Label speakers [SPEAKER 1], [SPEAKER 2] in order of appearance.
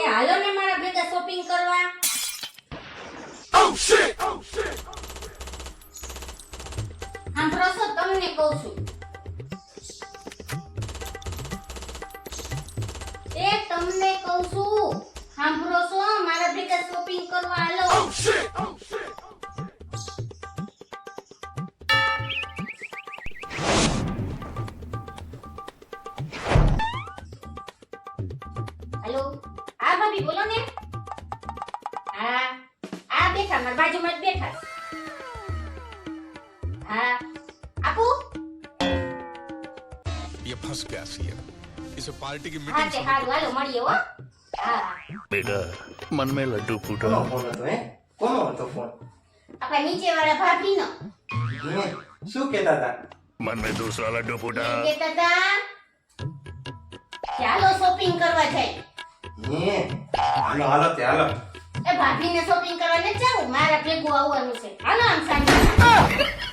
[SPEAKER 1] એ હાલો ને મારા ભેગા શોપિંગ કરવા. સાંભળો છો તમને કહું છું. એ તમને કહું છું. સાંભળો છો મારા ભેગા શોપિંગ કરવા હાલો. હેલો? હા ભાભી બોલો ને હા આ બેઠા મારા બાજુમાં જ બેઠા હા આપું
[SPEAKER 2] ये फंस गया सीएम इसे पार्टी की
[SPEAKER 1] હા
[SPEAKER 2] मीटिंग
[SPEAKER 1] તે હારું હાલો મળીએ હો હા
[SPEAKER 3] बेटा मन में लड्डू फूटा
[SPEAKER 4] કોનો ફોન હતો હે કોનો હતો ફોન
[SPEAKER 1] આપણા નીચે વાળા ભાભીનો
[SPEAKER 4] હે શું કહેતા હતા
[SPEAKER 3] मन में दूसरा लड्डू फूटा
[SPEAKER 1] એમ કહેતા હતા ચાલો શોપિંગ કરવા જાય
[SPEAKER 4] હે હાલો હાલો તે હાલો
[SPEAKER 1] એ ભાભીને શોપિંગ કરવા નથી જવું? મારા ભેગું આવવાનું છે. હાલો આમ સાંજે.